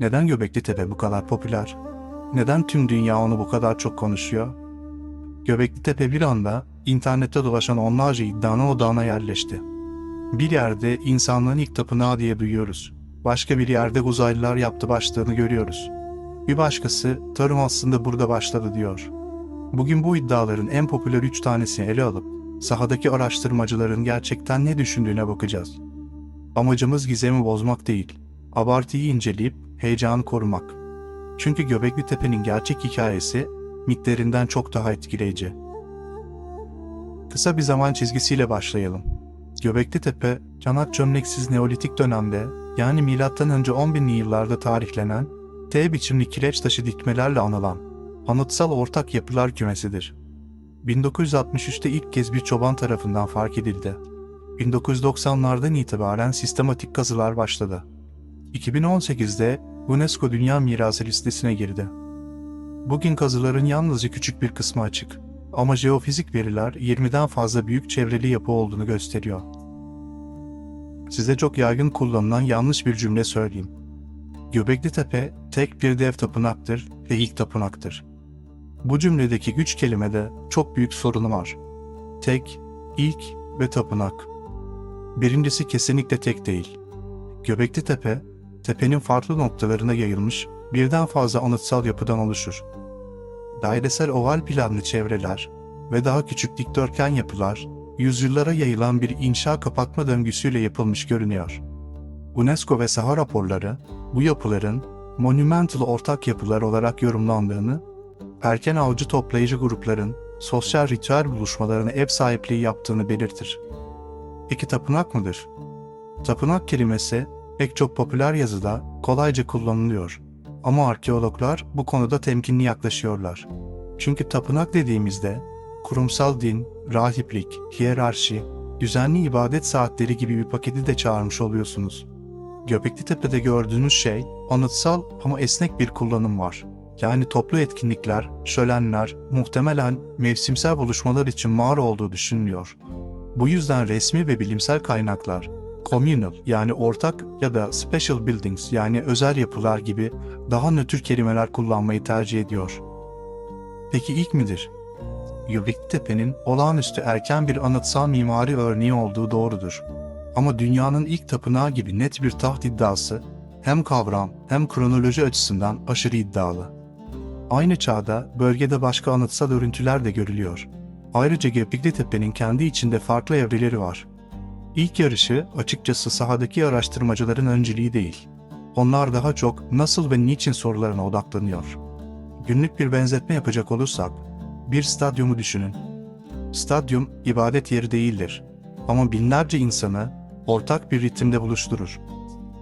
Neden Göbekli Tepe bu kadar popüler? Neden tüm dünya onu bu kadar çok konuşuyor? Göbekli Tepe bir anda internette dolaşan onlarca iddianın odağına yerleşti. Bir yerde insanlığın ilk tapınağı diye duyuyoruz. Başka bir yerde uzaylılar yaptı başlığını görüyoruz. Bir başkası tarım aslında burada başladı diyor. Bugün bu iddiaların en popüler üç tanesini ele alıp sahadaki araştırmacıların gerçekten ne düşündüğüne bakacağız. Amacımız gizemi bozmak değil, abartıyı inceleyip heyecanı korumak. Çünkü Göbekli Tepe'nin gerçek hikayesi mitlerinden çok daha etkileyici. Kısa bir zaman çizgisiyle başlayalım. Göbekli Tepe, çanak çömleksiz Neolitik dönemde yani MÖ 10.000'li yıllarda tarihlenen T biçimli kireç taşı dikmelerle anılan anıtsal ortak yapılar kümesidir. 1963'te ilk kez bir çoban tarafından fark edildi. 1990'lardan itibaren sistematik kazılar başladı. 2018'de UNESCO Dünya Mirası listesine girdi. Bugün kazıların yalnızca küçük bir kısmı açık. Ama jeofizik veriler 20'den fazla büyük çevreli yapı olduğunu gösteriyor. Size çok yaygın kullanılan yanlış bir cümle söyleyeyim. Göbekli Tepe tek bir dev tapınaktır ve ilk tapınaktır. Bu cümledeki üç kelimede çok büyük sorunu var. Tek, ilk ve tapınak. Birincisi kesinlikle tek değil. Göbekli Tepe, tepenin farklı noktalarına yayılmış birden fazla anıtsal yapıdan oluşur. Dairesel oval planlı çevreler ve daha küçük dikdörtgen yapılar, yüzyıllara yayılan bir inşa kapatma döngüsüyle yapılmış görünüyor. UNESCO ve saha raporları, bu yapıların monumental ortak yapılar olarak yorumlandığını, erken avcı toplayıcı grupların sosyal ritüel buluşmalarına ev sahipliği yaptığını belirtir. Peki tapınak mıdır? Tapınak kelimesi pek çok popüler yazıda kolayca kullanılıyor. Ama arkeologlar bu konuda temkinli yaklaşıyorlar. Çünkü tapınak dediğimizde kurumsal din, rahiplik, hiyerarşi, düzenli ibadet saatleri gibi bir paketi de çağırmış oluyorsunuz. Göbekli Tepe'de gördüğünüz şey anıtsal ama esnek bir kullanım var. Yani toplu etkinlikler, şölenler, muhtemelen mevsimsel buluşmalar için mağara olduğu düşünülüyor. Bu yüzden resmi ve bilimsel kaynaklar communal yani ortak ya da special buildings yani özel yapılar gibi daha nötr kelimeler kullanmayı tercih ediyor. Peki ilk midir? Göbekli Tepe'nin olağanüstü erken bir anıtsal mimari örneği olduğu doğrudur. Ama dünyanın ilk tapınağı gibi net bir taht iddiası hem kavram hem kronoloji açısından aşırı iddialı. Aynı çağda bölgede başka anıtsal örüntüler de görülüyor. Ayrıca Göbekli Tepe'nin kendi içinde farklı evreleri var. İlk yarışı açıkçası sahadaki araştırmacıların önceliği değil. Onlar daha çok nasıl ve niçin sorularına odaklanıyor. Günlük bir benzetme yapacak olursak, bir stadyumu düşünün. Stadyum ibadet yeri değildir ama binlerce insanı ortak bir ritimde buluşturur.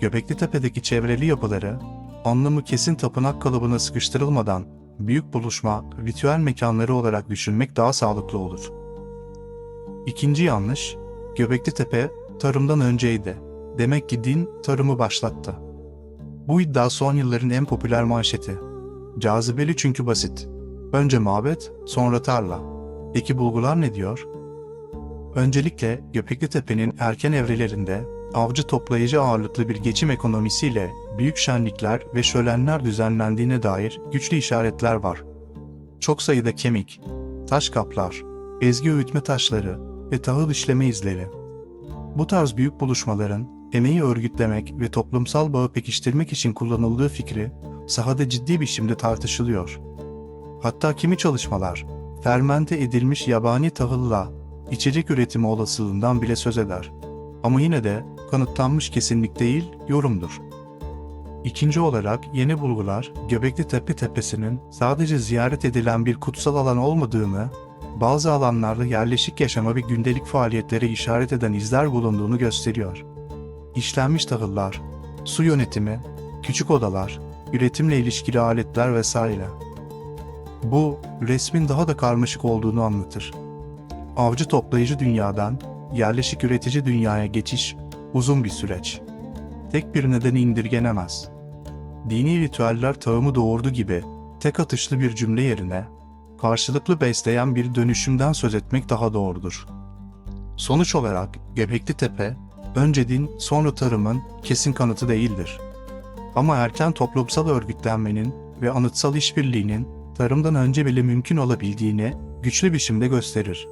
Göbekli Tepe'deki çevreli yapıları, anlamı kesin tapınak kalıbına sıkıştırılmadan büyük buluşma, ritüel mekanları olarak düşünmek daha sağlıklı olur. İkinci yanlış, Göbekli Tepe tarımdan önceydi. Demek ki din tarımı başlattı. Bu iddia son yılların en popüler manşeti. Cazibeli çünkü basit. Önce mabet, sonra tarla. Peki bulgular ne diyor? Öncelikle Göbekli Tepe'nin erken evrelerinde avcı toplayıcı ağırlıklı bir geçim ekonomisiyle büyük şenlikler ve şölenler düzenlendiğine dair güçlü işaretler var. Çok sayıda kemik, taş kaplar, ezgi öğütme taşları ve tahıl işleme izleri. Bu tarz büyük buluşmaların emeği örgütlemek ve toplumsal bağı pekiştirmek için kullanıldığı fikri sahada ciddi biçimde tartışılıyor. Hatta kimi çalışmalar fermente edilmiş yabani tahılla içecek üretimi olasılığından bile söz eder. Ama yine de kanıtlanmış kesinlik değil, yorumdur. İkinci olarak yeni bulgular Göbekli Tepe Tepesi'nin sadece ziyaret edilen bir kutsal alan olmadığını, bazı alanlarda yerleşik yaşama ve gündelik faaliyetlere işaret eden izler bulunduğunu gösteriyor. İşlenmiş tahıllar, su yönetimi, küçük odalar, üretimle ilişkili aletler vesaire. Bu, resmin daha da karmaşık olduğunu anlatır. Avcı toplayıcı dünyadan yerleşik üretici dünyaya geçiş uzun bir süreç. Tek bir nedeni indirgenemez. Dini ritüeller tağımı doğurdu gibi tek atışlı bir cümle yerine karşılıklı besleyen bir dönüşümden söz etmek daha doğrudur. Sonuç olarak Göbekli Tepe, önce din sonra tarımın kesin kanıtı değildir. Ama erken toplumsal örgütlenmenin ve anıtsal işbirliğinin tarımdan önce bile mümkün olabildiğini güçlü biçimde gösterir.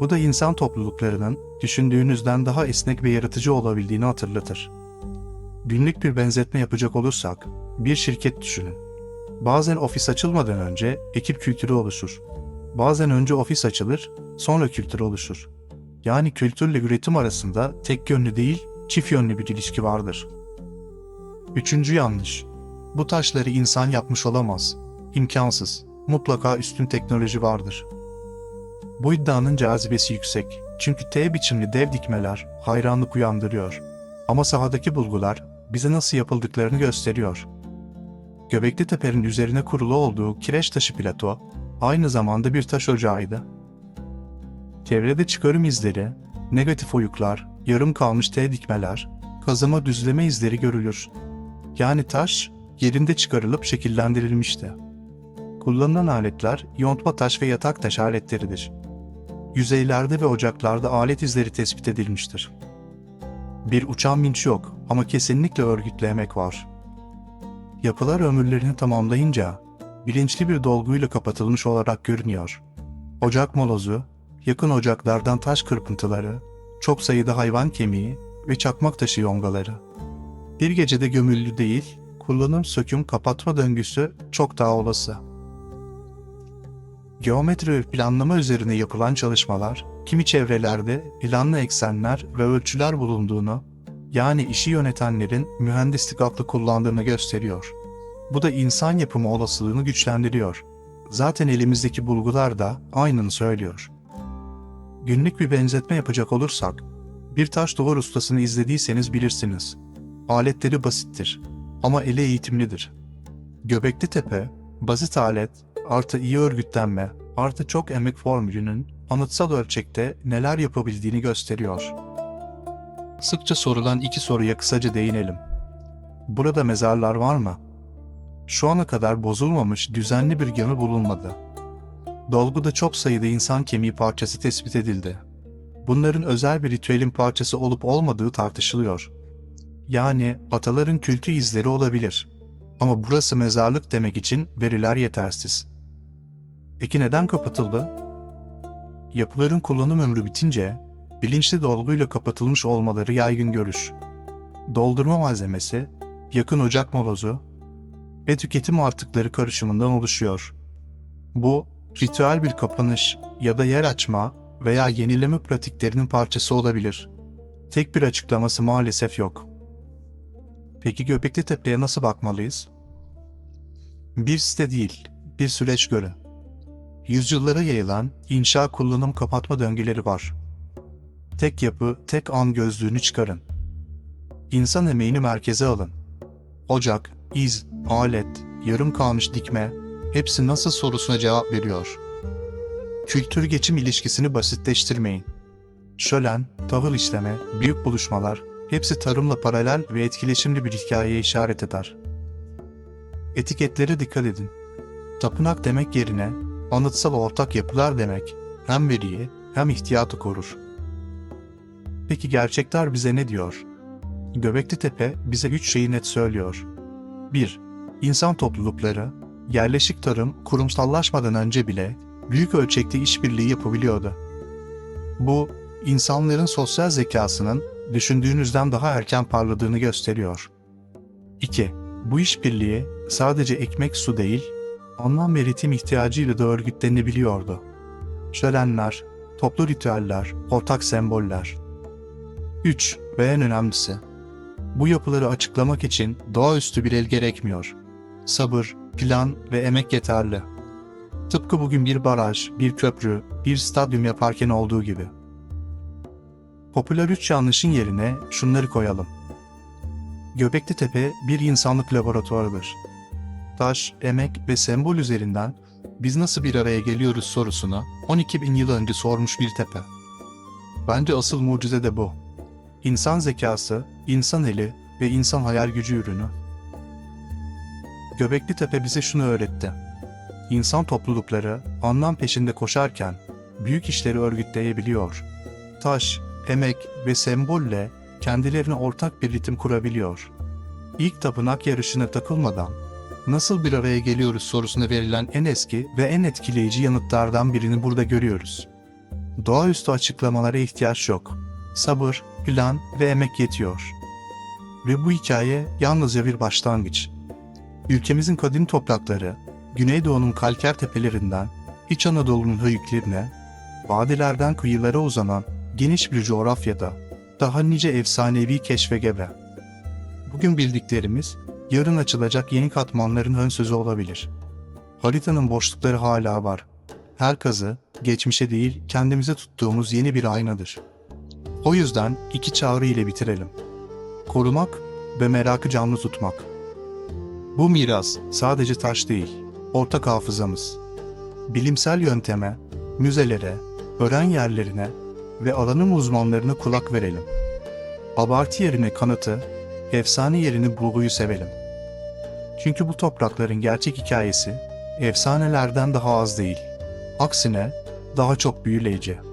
Bu da insan topluluklarının düşündüğünüzden daha esnek ve yaratıcı olabildiğini hatırlatır. Günlük bir benzetme yapacak olursak, bir şirket düşünün. Bazen ofis açılmadan önce ekip kültürü oluşur. Bazen önce ofis açılır, sonra kültür oluşur. Yani kültürle üretim arasında tek yönlü değil, çift yönlü bir ilişki vardır. Üçüncü yanlış. Bu taşları insan yapmış olamaz. İmkansız. Mutlaka üstün teknoloji vardır. Bu iddianın cazibesi yüksek. Çünkü T biçimli dev dikmeler hayranlık uyandırıyor. Ama sahadaki bulgular bize nasıl yapıldıklarını gösteriyor. Göbekli Tepe'nin üzerine kurulu olduğu kireç taşı plato aynı zamanda bir taş ocağıydı. Çevrede çıkarım izleri, negatif oyuklar, yarım kalmış T dikmeler, kazıma düzleme izleri görülür. Yani taş yerinde çıkarılıp şekillendirilmişti. Kullanılan aletler yontma taş ve yatak taş aletleridir. Yüzeylerde ve ocaklarda alet izleri tespit edilmiştir. Bir uçan vinç yok ama kesinlikle örgütlü emek var. Yapılar ömürlerini tamamlayınca bilinçli bir dolguyla kapatılmış olarak görünüyor. Ocak molozu, yakın ocaklardan taş kırpıntıları, çok sayıda hayvan kemiği ve çakmak taşı yongaları. Bir gecede gömüllü değil, kullanım söküm kapatma döngüsü çok daha olası. Geometri ve planlama üzerine yapılan çalışmalar, kimi çevrelerde planlı eksenler ve ölçüler bulunduğunu, yani işi yönetenlerin mühendislik aklı kullandığını gösteriyor. Bu da insan yapımı olasılığını güçlendiriyor. Zaten elimizdeki bulgular da aynını söylüyor. Günlük bir benzetme yapacak olursak, bir taş duvar ustasını izlediyseniz bilirsiniz. Aletleri basittir ama eli eğitimlidir. Göbekli Tepe, basit alet, artı iyi örgütlenme, artı çok emek formülünün anıtsal ölçekte neler yapabildiğini gösteriyor. Sıkça sorulan iki soruya kısaca değinelim. Burada mezarlar var mı? Şu ana kadar bozulmamış düzenli bir gemi bulunmadı. Dolguda çok sayıda insan kemiği parçası tespit edildi. Bunların özel bir ritüelin parçası olup olmadığı tartışılıyor. Yani ataların kültü izleri olabilir. Ama burası mezarlık demek için veriler yetersiz. Peki neden kapatıldı? Yapıların kullanım ömrü bitince bilinçli dolguyla kapatılmış olmaları yaygın görüş. Doldurma malzemesi, yakın ocak molozu ve tüketim artıkları karışımından oluşuyor. Bu, ritüel bir kapanış ya da yer açma veya yenileme pratiklerinin parçası olabilir. Tek bir açıklaması maalesef yok. Peki Göbekli Tepe'ye nasıl bakmalıyız? Bir site değil, bir süreç görün. Yüzyıllara yayılan inşa kullanım kapatma döngüleri var. Tek yapı, tek an gözlüğünü çıkarın. İnsan emeğini merkeze alın. Ocak, iz, alet, yarım kalmış dikme, hepsi nasıl sorusuna cevap veriyor. Kültür geçim ilişkisini basitleştirmeyin. Şölen, tahıl işleme, büyük buluşmalar, hepsi tarımla paralel ve etkileşimli bir hikayeye işaret eder. Etiketlere dikkat edin. Tapınak demek yerine anıtsal ortak yapılar demek hem veriyi hem ihtiyatı korur. Peki gerçekler bize ne diyor? Göbekli Tepe bize üç şeyi net söylüyor. 1. İnsan toplulukları, yerleşik tarım kurumsallaşmadan önce bile büyük ölçekte işbirliği yapabiliyordu. Bu, insanların sosyal zekasının düşündüğünüzden daha erken parladığını gösteriyor. 2. Bu işbirliği sadece ekmek su değil, anlam ve ritim ihtiyacıyla da örgütlenebiliyordu. Şölenler, toplu ritüeller, ortak semboller. 3. Ve en önemlisi, bu yapıları açıklamak için doğaüstü bir el gerekmiyor. Sabır, plan ve emek yeterli. Tıpkı bugün bir baraj, bir köprü, bir stadyum yaparken olduğu gibi. Popüler üç yanlışın yerine şunları koyalım. Göbekli Tepe bir insanlık laboratuvarıdır. Taş, emek ve sembol üzerinden biz nasıl bir araya geliyoruz sorusuna 12 bin yıl önce sormuş bir tepe. Bence asıl mucize de bu. İnsan zekası, insan eli ve insan hayal gücü ürünü. Göbekli Tepe bize şunu öğretti. İnsan toplulukları anlam peşinde koşarken büyük işleri örgütleyebiliyor. Taş, emek ve sembolle kendilerine ortak bir ritim kurabiliyor. İlk tapınak yarışına takılmadan nasıl bir araya geliyoruz sorusuna verilen en eski ve en etkileyici yanıtlardan birini burada görüyoruz. Doğaüstü açıklamalara ihtiyaç yok. Sabır, plan ve emek yetiyor. Ve bu hikaye yalnızca bir başlangıç. Ülkemizin kadim toprakları, Güneydoğu'nun kalker tepelerinden İç Anadolu'nun höyüklerine, vadilerden kıyılara uzanan geniş bir coğrafyada daha nice efsanevi keşfe gebe. Bugün bildiklerimiz, yarın açılacak yeni katmanların ön sözü olabilir. Haritanın boşlukları hala var. Her kazı, geçmişe değil kendimize tuttuğumuz yeni bir aynadır. O yüzden iki çağrı ile bitirelim. Korumak ve merakı canlı tutmak. Bu miras sadece taş değil, ortak hafızamız. Bilimsel yönteme, müzelere, öğren yerlerine ve alanın uzmanlarına kulak verelim. Abartı yerine kanıtı, efsane yerine bulguyu sevelim. Çünkü bu toprakların gerçek hikayesi efsanelerden daha az değil. Aksine daha çok büyüleyici.